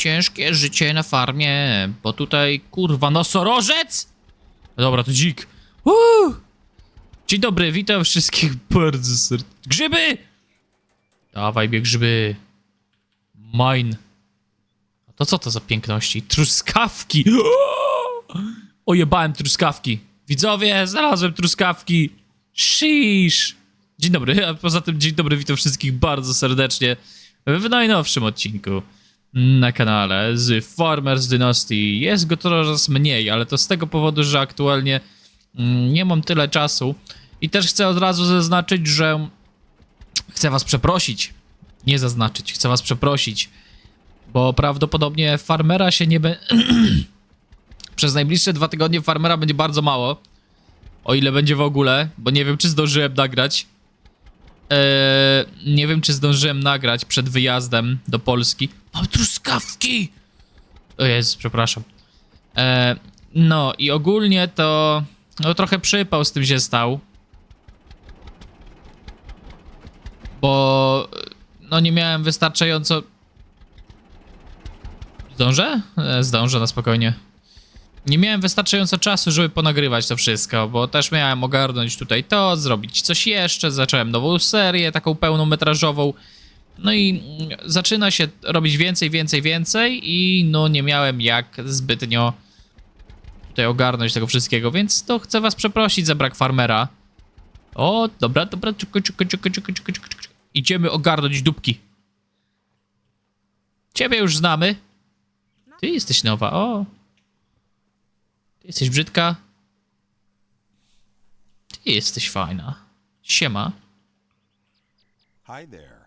ciężkie życie na farmie, bo tutaj, kurwa, nosorożec? Dobra, to dzik. Uuu. Dzień dobry, witam wszystkich bardzo serdecznie. Grzyby! Dawaj mnie grzyby. Mine. A to co to za piękności? Truskawki! Ojebałem truskawki. Widzowie, znalazłem truskawki. Shish. Dzień dobry, a poza tym dzień dobry, witam wszystkich bardzo serdecznie w najnowszym odcinku na kanale z Farmers Dynasty. Jest go coraz mniej, ale to z tego powodu, że aktualnie mm, nie mam tyle czasu i też chcę od razu zaznaczyć, że chcę was przeprosić. Nie zaznaczyć, chcę was przeprosić, bo prawdopodobnie farmera się nie będzie... Przez najbliższe dwa tygodnie farmera będzie bardzo mało. O ile będzie w ogóle, bo nie wiem, czy zdążyłem nagrać. Eee, nie wiem, czy zdążyłem nagrać przed wyjazdem do Polski. Mam truskawki! O Jezu, przepraszam. Eee, no i ogólnie to... No trochę przypał z tym się stał. Bo... No nie miałem wystarczająco... Zdążę? E, zdążę na spokojnie. Nie miałem wystarczająco czasu, żeby ponagrywać to wszystko, bo też miałem ogarnąć tutaj to, zrobić coś jeszcze, zacząłem nową serię, taką pełnometrażową. No i zaczyna się robić więcej, więcej, więcej i no nie miałem jak zbytnio tutaj ogarnąć tego wszystkiego, więc to chcę was przeprosić za brak farmera. O, dobra, dobra, czekaj, czekaj, czekaj, czekaj, czekaj, czekaj. Idziemy ogarnąć dupki. Ciebie już znamy. Ty jesteś nowa, o. Ty jesteś brzydka. Ty jesteś fajna. Siema. Hi there.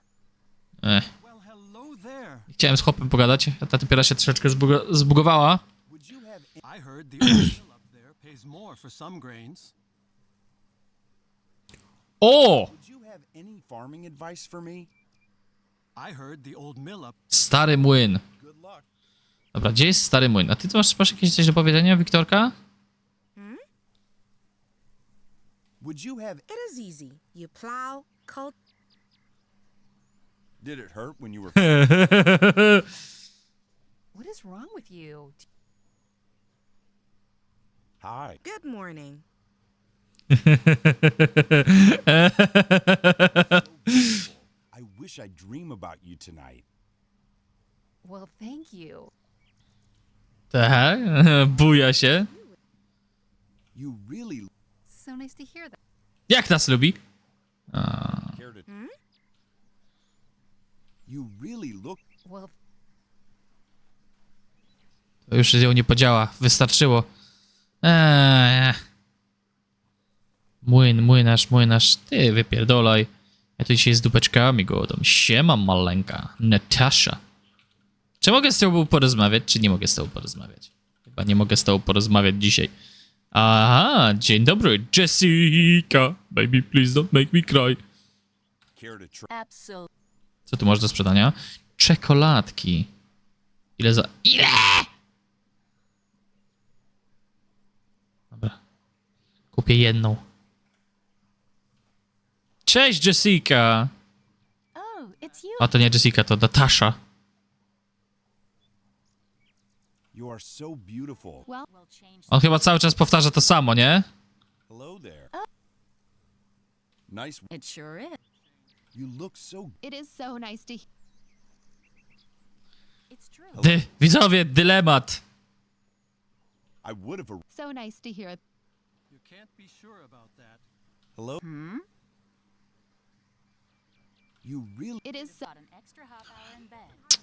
Ech, Well, hello there. chciałem z chłopem pogadać, a ta dopiero się troszeczkę zbugo- zbugowała. Would you have I heard the old mill up there pays more for some grains. O! would you have any farming advice for me? I heard the old mill up. Stary młyn. Good luck. Dobra, gdzie jest stary młyn? A ty tu masz, masz jakieś coś do powiedzenia, Wiktorka? Would you have It is easy. You plow, cult, did it hurt when you were What is wrong with you? Hi. good morning. I wish I'd dream about you tonight. Well, thank you. Tak, buja się. Jak nas lubi? care to już ją nie podziała, wystarczyło. Eee. Młyn, młynarz, młynarz, ty wypierdolaj. Ja tu dzisiaj z dupeczkami godą. Siema maleńka, Natasza. Czy mogę z tobą porozmawiać, czy nie mogę z tobą porozmawiać? Chyba nie mogę z tobą porozmawiać dzisiaj. Aha, dzień dobry, Jessica. Baby, please don't make me cry. Co tu masz do sprzedania? Czekoladki. Ile za... Ile? Dobra. Kupię jedną. Cześć, Jessica! Oh. A to nie Jessica, to Natasza. You are so beautiful. Well, we'll change. On chyba cały czas powtarza to samo, nie? Hello there. Nice. It sure is. You look so It is so nice to It's true. Dy, widzowie, dylemat. I would have a so nice to hear. You can't be sure about that. Hello? You really It is so Got an extra half hour in bed.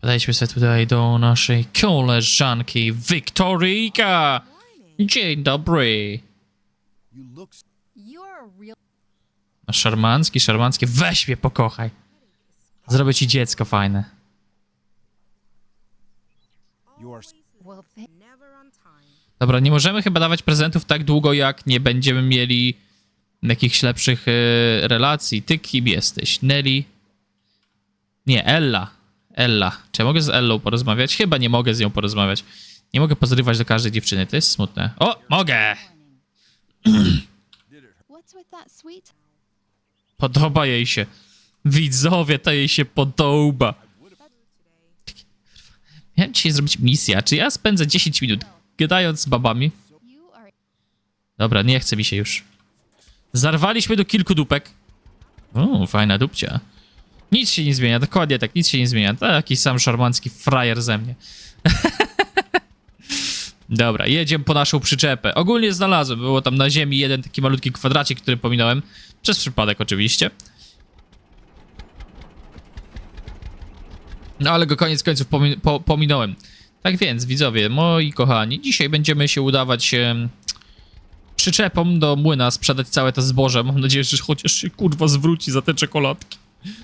Podejdźmy sobie tutaj do naszej koleżanki Wiktoryjka. Dzień dobry. szarmancki, szarmancki, weź mnie pokochaj. Zrobię ci dziecko fajne. Dobra, nie możemy chyba dawać prezentów tak długo, jak nie będziemy mieli jakichś lepszych e, relacji. Ty kim jesteś? Nelly? Nie, Ella. Ella. Czy ja mogę z Ellą porozmawiać? Chyba nie mogę z nią porozmawiać. Nie mogę pozrywać do każdej dziewczyny, to jest smutne. O, mogę! Podoba jej się. Widzowie, to jej się podoba. dzisiaj zrobić misję. Czy ja spędzę 10 minut gadając z babami? Dobra, nie chce mi się już. Zarwaliśmy do kilku dupek. O, fajna dupcia. Nic się nie zmienia, dokładnie tak, nic się nie zmienia. Taki sam szarmancki frajer ze mnie. Dobra, jedziemy po naszą przyczepę. Ogólnie znalazłem, było tam na ziemi jeden taki malutki kwadracik, który pominąłem. Przez przypadek oczywiście. No ale go koniec końców pomi po pominąłem. Tak więc, widzowie, moi kochani, dzisiaj będziemy się udawać em, przyczepą do młyna sprzedać całe to zboże. Mam nadzieję, że chociaż się kurwa zwróci za te czekoladki.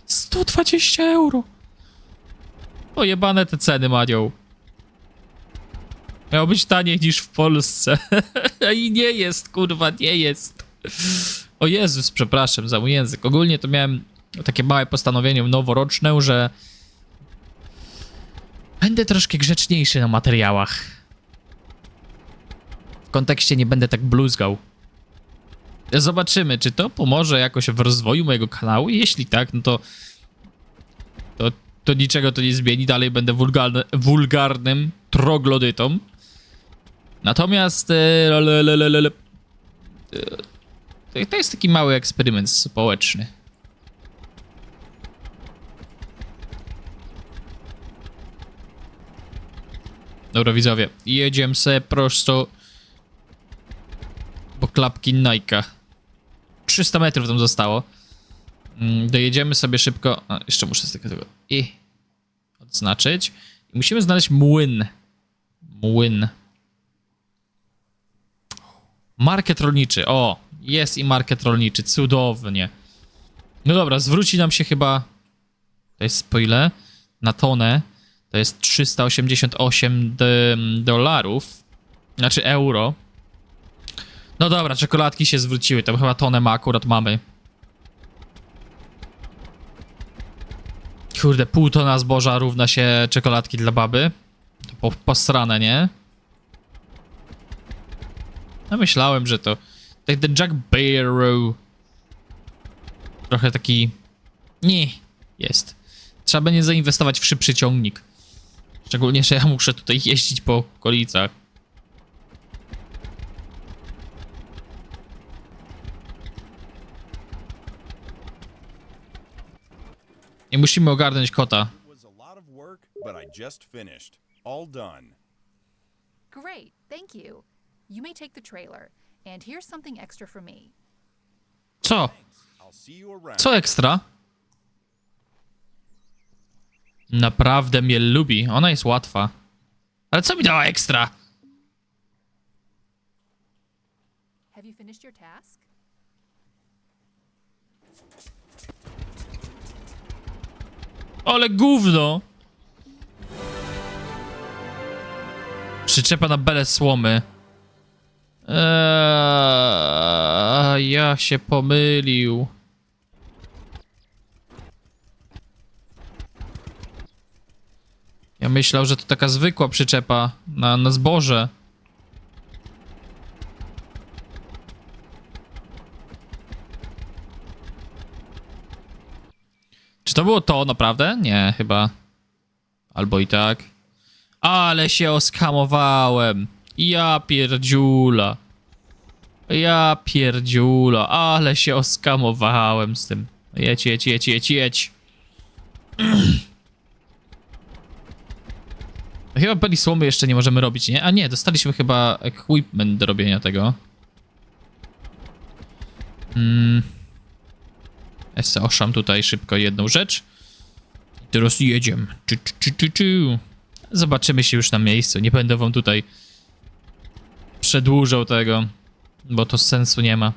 120 euro! Pojebane te ceny, Manioł. Miało być taniej niż w Polsce. I nie jest, kurwa, nie jest. O Jezus, przepraszam za mój język. Ogólnie to miałem takie małe postanowienie noworoczne, że będę troszkę grzeczniejszy na materiałach. W kontekście nie będę tak bluzgał. Zobaczymy, czy to pomoże jakoś w rozwoju mojego kanału. Jeśli tak, no to to, to niczego to nie zmieni. Dalej będę wulgarny, wulgarnym troglodytą. Natomiast e, le, le, le, le, le, e, to- jest taki mały eksperyment społeczny. Dobra, widzowie, jedziemy se prosto po klapki Nike'a. 300 metrów tam zostało. Mm, Dojedziemy sobie szybko. A, jeszcze muszę z tego, i odznaczyć. I musimy znaleźć młyn. Młyn. Market rolniczy. O, jest i market rolniczy. Cudownie. No dobra, zwróci nam się chyba. To jest po ile? Na tonę. To jest 388 d- dolarów. Znaczy euro. No dobra, czekoladki się zwróciły. Tam chyba tonę ma akurat mamy. Kurde, pół tona zboża równa się czekoladki dla baby. To po, posrane, nie? No myślałem, że to... Tak ten Jack Barrow... Trochę taki... Nie, jest. Trzeba będzie zainwestować w szybszy ciągnik. Szczególnie, że ja muszę tutaj jeździć po okolicach. Musimy ogarnąć kota. It was a lot of work, but I just finished. All done. Great, thank you. You may take the trailer. And here's something extra for me. Co? I'll see you around. Co ekstra? Naprawdę mnie lubi. Ona jest łatwa. Ale co mi dała ekstra? Have you finished your task? Ale gówno! Przyczepa na belę słomy. Eee, ja się pomylił. Ja myślał, że to taka zwykła przyczepa na, na zboże. Czy to było to naprawdę? Nie, chyba. Albo i tak. Ale się oskamowałem. Ja pierdziula. Ja pierdziula. Ale się oskamowałem z tym. Jedź, jedź, jedź, jedź, jedź. Chyba peli słomy jeszcze nie możemy robić, nie? A nie, dostaliśmy chyba equipment do robienia tego. Mm. Ja oszam tutaj szybko jedną rzecz. I teraz jedziemy. Zobaczymy się już na miejscu. Nie będę wam tutaj przedłużał tego, bo to sensu nie ma.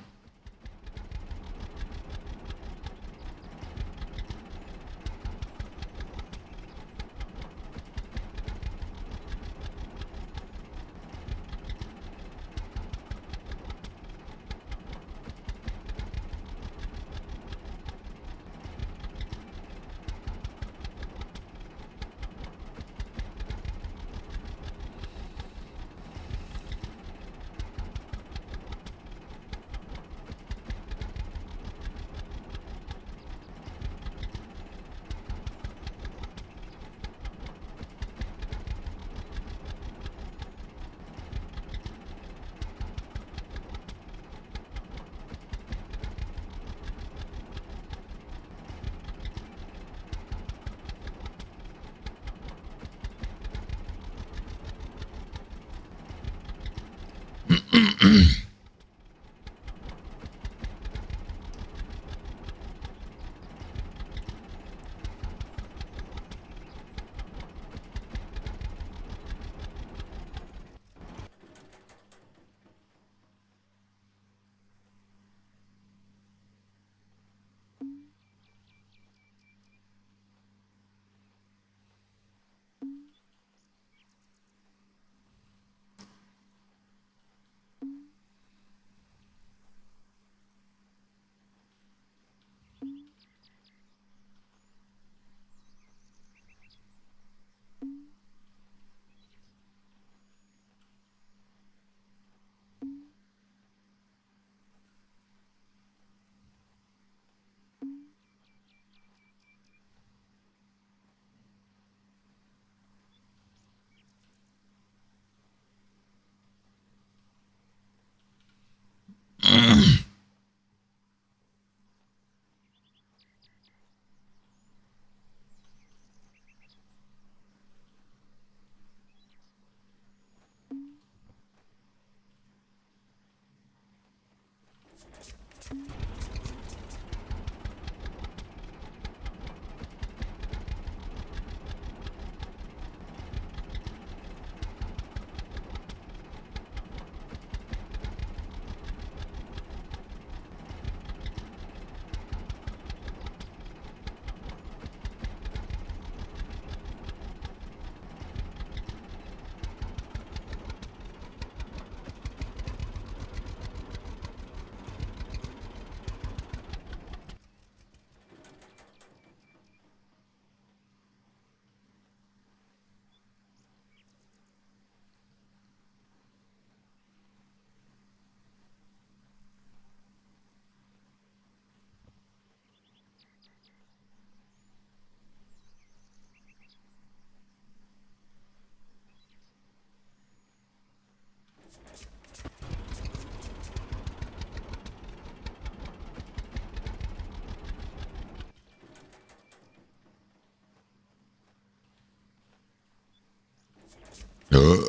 Uh,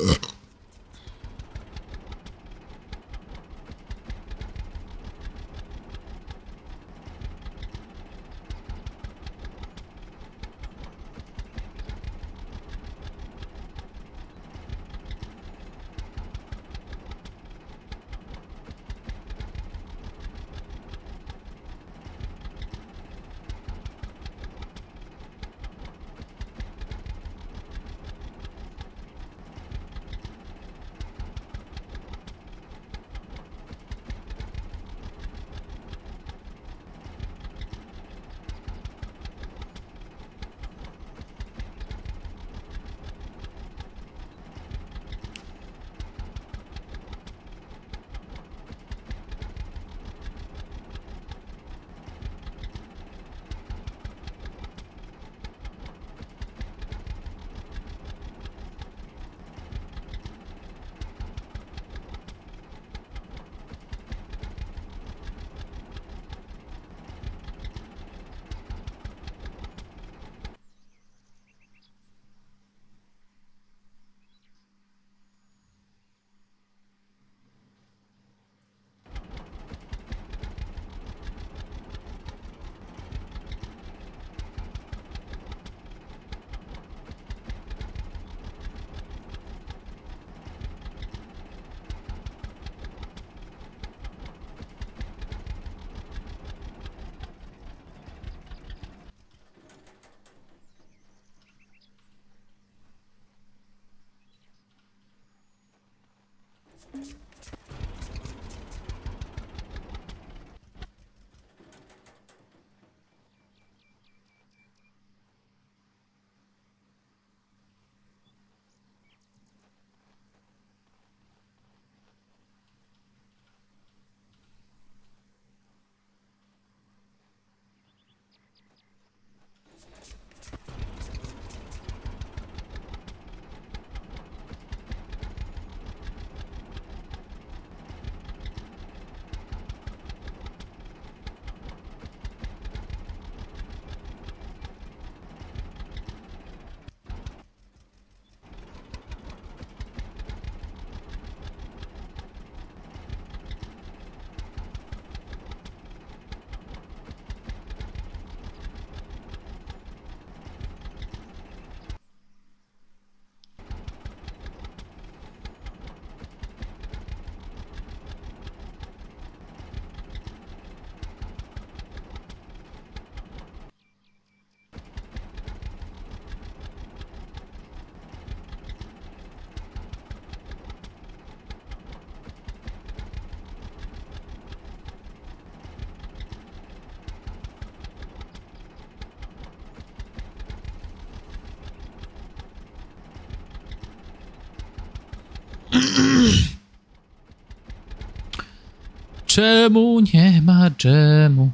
Czemu nie ma dżemu?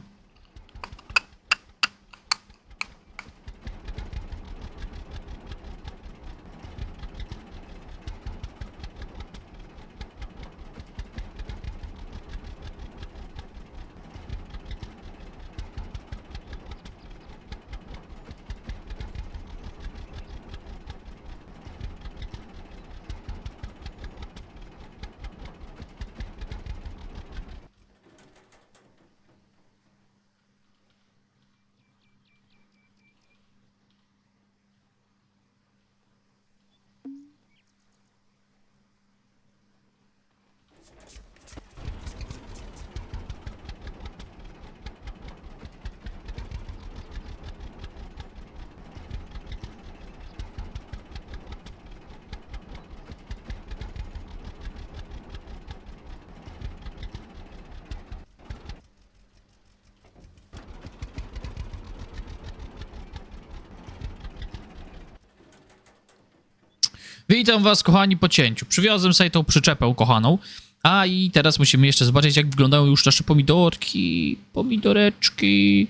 Witam was, kochani, po cięciu. Przywiozłem sobie tą przyczepę ukochaną. A i teraz musimy jeszcze zobaczyć, jak wyglądają już nasze pomidorki. Pomidoreczki.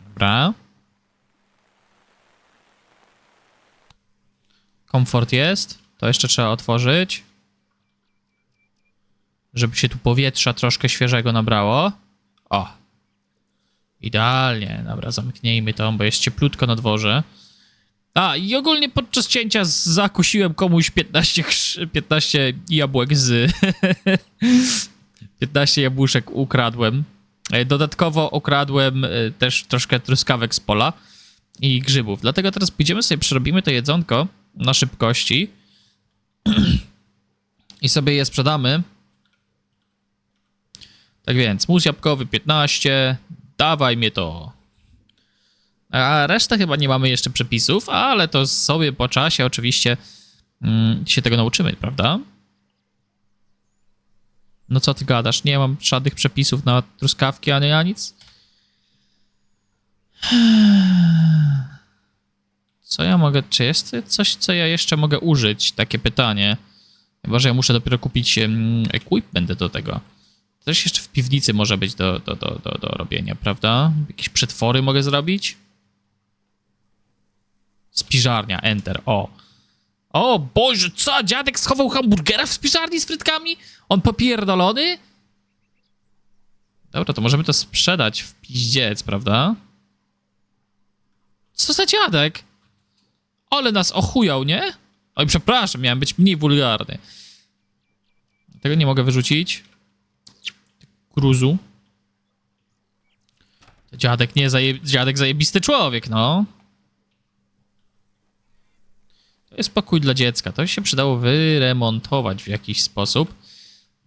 Dobra. Komfort jest. To jeszcze trzeba otworzyć. Żeby się tu powietrza troszkę świeżego nabrało. O. Idealnie. Dobra, zamknijmy to, bo jest cieplutko na dworze. A, i ogólnie podczas cięcia zakusiłem komuś 15, krz- 15 jabłek z... 15 jabłuszek ukradłem. E, Dodatkowo okradłem e, też troszkę truskawek z pola i grzybów. Dlatego teraz pójdziemy sobie, przerobimy to jedzonko na szybkości i sobie je sprzedamy. Tak więc, mus jabłkowy 15, dawaj mnie to. A resztę chyba nie mamy jeszcze przepisów, ale to sobie po czasie oczywiście mm, się tego nauczymy, prawda? No co ty gadasz? Nie mam żadnych przepisów na truskawki ani na nic? Co ja mogę... Czy jest coś, co ja jeszcze mogę użyć? Takie pytanie. Chyba, że ja muszę dopiero kupić um, equipment do tego. Coś jeszcze w piwnicy może być do, do, do, do, do robienia, prawda? Jakieś przetwory mogę zrobić? Spiżarnia, enter, o. O Boże, co? Dziadek schował hamburgera w spiżarni z frytkami? On popierdolony? Dobra, to możemy to sprzedać w piździec, prawda? Co za dziadek? Ale nas ochujał, nie? Oj, przepraszam, miałem być mniej wulgarny. Tego nie mogę wyrzucić. Gruzu. Dziadek nie zaje... Dziadek zajebisty człowiek, no. To jest pokój dla dziecka. To się przydało wyremontować w jakiś sposób.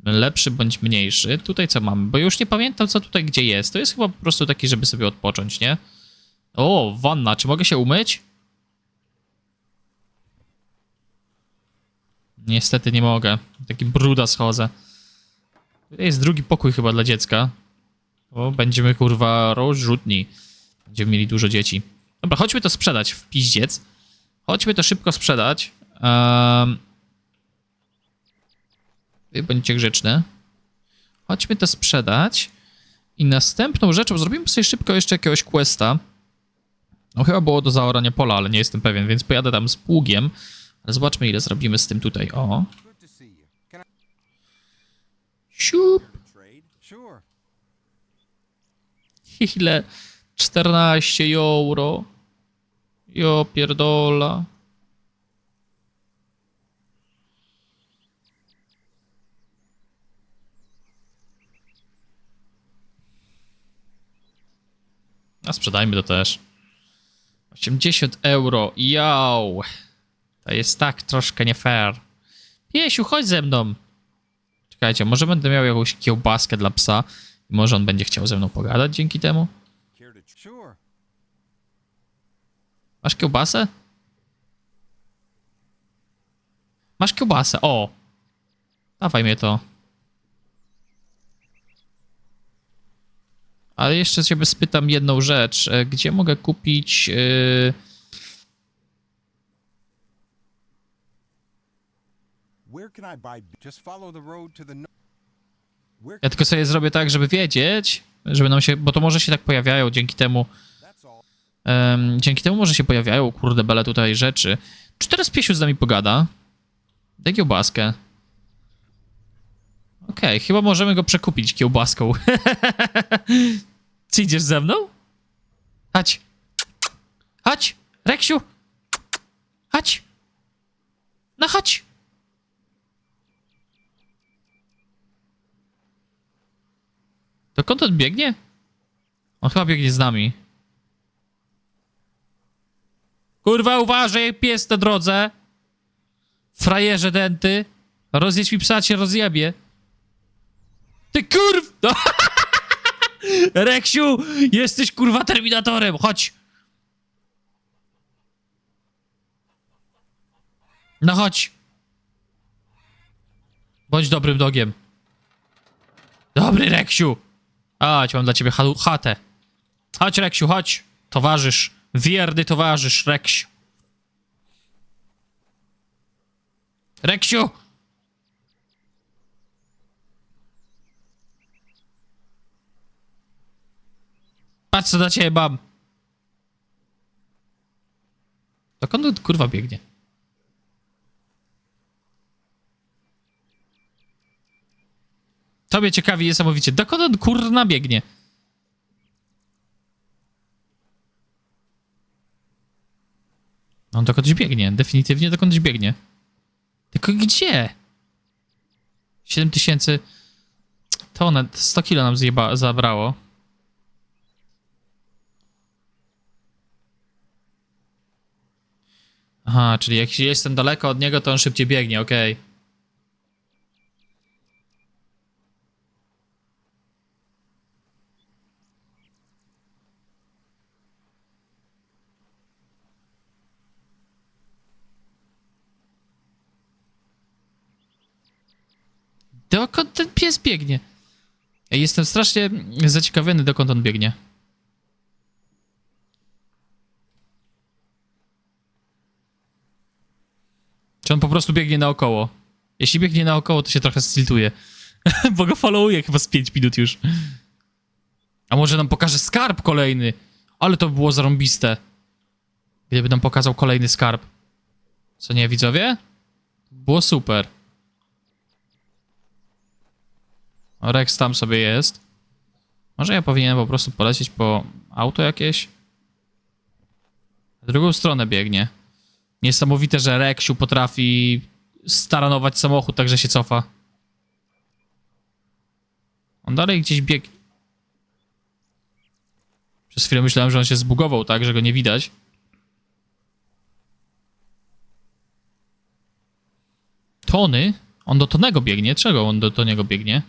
Lepszy bądź mniejszy. Tutaj co mamy? Bo już nie pamiętam, co tutaj gdzie jest. To jest chyba po prostu taki, żeby sobie odpocząć, nie? O, wanna. Czy mogę się umyć? Niestety nie mogę. Taki bruda schodzę. Jest drugi pokój chyba dla dziecka. O, będziemy kurwa rozrzutni. Będziemy mieli dużo dzieci. Dobra, chodźmy to sprzedać w piździec. Chodźmy to szybko sprzedać. Um, wy bądźcie grzeczne. Chodźmy to sprzedać. I następną rzeczą, zrobimy sobie szybko jeszcze jakiegoś questa. No chyba było do zaorania pola, ale nie jestem pewien, więc pojadę tam z pługiem. Ale zobaczmy ile zrobimy z tym tutaj. O, Good to see you. Can siup. Ile? 14 euro. Jo pierdola. A sprzedajmy to też. 80 euro. Yo. To jest tak troszkę nie fair. Piesiu, chodź ze mną. Czekajcie, może będę miał jakąś kiełbaskę dla psa. i Może on będzie chciał ze mną pogadać dzięki temu. Masz kiełbasę? Masz kiełbasę, o! Dawaj mnie to. Ale jeszcze ciebie spytam jedną rzecz. E, Gdzie mogę kupić... Yy... Where can I buy? b- Just follow the road to the north. Where? Ja tylko sobie zrobię tak, żeby wiedzieć, żeby nam się... Bo to może się tak pojawiają dzięki temu... Em, dzięki temu może się pojawiają, kurde bele, tutaj rzeczy. Czy teraz Piesiu z nami pogada? Daj kiełbaskę. Okej, chyba możemy go przekupić kiełbaską. Czy idziesz ze mną? Chodź. Chodź, Reksiu. Chodź. No chodź. Dokąd on biegnie? On chyba biegnie z nami. Kurwa, uważaj, pies na drodze. Frajerze denty. Rozjedź mi psa, cię rozjebie. Ty kurw... No. Reksiu, jesteś kurwa terminatorem, chodź. No chodź. Bądź dobrym dogiem. Dobry Reksiu. Chodź, mam dla ciebie ha- chatę. Chodź Reksiu, chodź. Towarzysz. Wierny towarzysz, Reksiu. Reksiu! Patrz co dla ciebie mam. Dokąd on kurwa biegnie? Tobie ciekawi niesamowicie. Dokąd on kurna biegnie? No, on dokądś biegnie, definitywnie dokądś biegnie. Tylko gdzie? 7000... To one, 100 kilo nam zjeba, zabrało. Aha, czyli jak jestem daleko od niego, to on szybciej biegnie, okej. Okay. Dokąd ten pies biegnie? Jestem strasznie zaciekawiony, dokąd on biegnie. Czy on po prostu biegnie naokoło? Jeśli biegnie naokoło, to się trochę stiltuje. Bo go followuje chyba z 5 minut już. A może nam pokaże skarb kolejny? Ale to by było zarąbiste. Gdyby nam pokazał kolejny skarb. Co nie, widzowie? Było super. O, Rex tam sobie jest. Może ja powinienem po prostu polecieć po auto jakieś? W drugą stronę biegnie. Niesamowite, że Reksiu potrafi staranować samochód, tak że się cofa. On dalej gdzieś biegnie. Przez chwilę myślałem, że on się zbugował tak, że go nie widać. Tony? On do Tonego biegnie? Czego on do Toniego biegnie?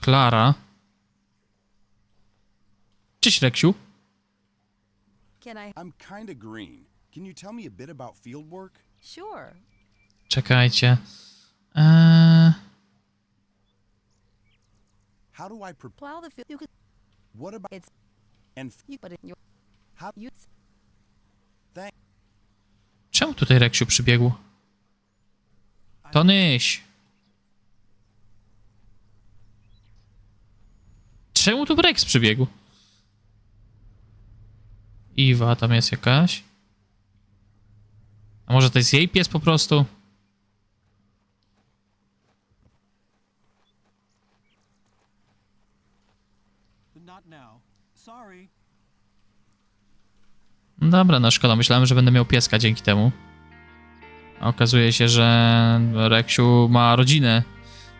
Klara. Cześć, Reksiu. Can I? I'm kinda green. Can you tell me a bit about field work? Sure. Czekajcie. Eee, How do I prepare? Plow the field. You could. What about It's and you, but it, you. How- You. czemu tutaj Reksiu przybiegł? Tonyś! Czemu tu Rex przybiegł? Iwa tam jest jakaś? A może to jest jej pies po prostu? No Dobra, no szkoda. Myślałem, że będę miał pieska dzięki temu. A okazuje się, że Reksiu ma rodzinę.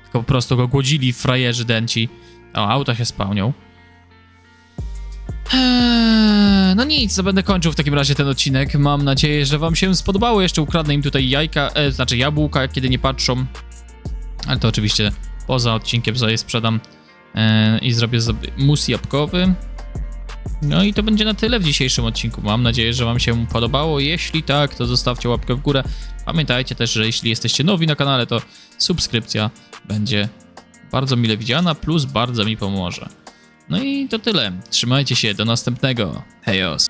Tylko po prostu go głodzili frajerzy denci. O, auta się spełnią. Eee, No nic, będę kończył w takim razie ten odcinek. Mam nadzieję, że wam się spodobało. Jeszcze ukradnę im tutaj jajka, e, znaczy jabłka, kiedy nie patrzą. Ale to oczywiście poza odcinkiem sobie sprzedam e, i zrobię mus jabłkowy. No i to będzie na tyle w dzisiejszym odcinku. Mam nadzieję, że Wam się podobało. Jeśli tak, to zostawcie łapkę w górę. Pamiętajcie też, że jeśli jesteście nowi na kanale, to subskrypcja będzie bardzo mile widziana, plus bardzo mi pomoże. No i to tyle. Trzymajcie się, do następnego. Hejos.